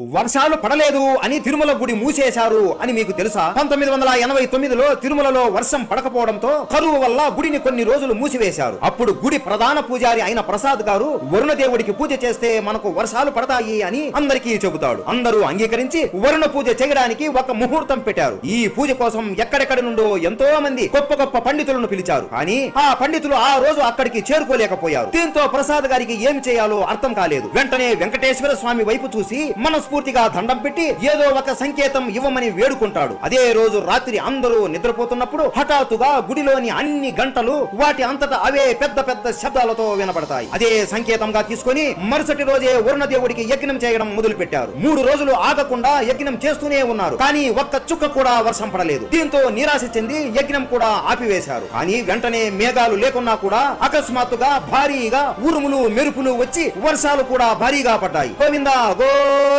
వర్షాలు పడలేదు అని తిరుమల గుడి మూసేశారు అని మీకు తెలుసా? పంతొమ్మిది వందల ఎనభై తొమ్మిదిలో తిరుమలలో వర్షం పడకపోవడంతో కరువు వల్ల గుడిని కొన్ని రోజులు మూసివేశారు. అప్పుడు గుడి ప్రధాన పూజారి అయిన ప్రసాద్ గారు వరుణ దేవుడికి పూజ చేస్తే మనకు వర్షాలు పడతాయి అని అందరికీ చెబుతాడు. అందరూ అంగీకరించి వరుణ పూజ చేయడానికి ఒక ముహూర్తం పెట్టారు. ఈ పూజ కోసం ఎక్కడెక్కడి నుండో ఎంతో మంది గొప్ప గొప్ప పండితులను పిలిచారు. కానీ ఆ పండితులు ఆ రోజు అక్కడికి చేరుకోలేకపోయారు. దీంతో ప్రసాద్ గారికి ఏం చేయాలో అర్థం కాలేదు. వెంటనే వెంకటేశ్వర స్వామి వైపు చూసి మనస్ఫూర్తిగా దండం పెట్టి ఏదో ఒక సంకేతం ఇవ్వమని వేడుకుంటాడు. అదే రోజు రాత్రి అందరూ నిద్రపోతున్నప్పుడు హఠాత్తుగా గుడిలోని అన్ని గంటలు వాటి అంతటా అవే పెద్ద పెద్ద శబ్దాలతో వినపడతాయి. అదే సంకేతంగా తీసుకొని మరుసటి రోజే వరుణ దేవుడికి యజ్ఞం చేయడం మొదలు పెట్టారు మూడు రోజులు ఆగకుండా యజ్ఞం చేస్తూనే ఉన్నారు. కానీ ఒక్క చుక్క కూడా వర్షం పడలేదు. దీంతో నిరాశ చెంది యజ్ఞం కూడా ఆపివేశారు. కానీ వెంటనే మేఘాలు లేకున్నా కూడా అకస్మాత్తుగా భారీగా ఉరుములు మెరుపులు వచ్చి వర్షాలు కూడా భారీగా పడ్డాయి. గోవిందా గో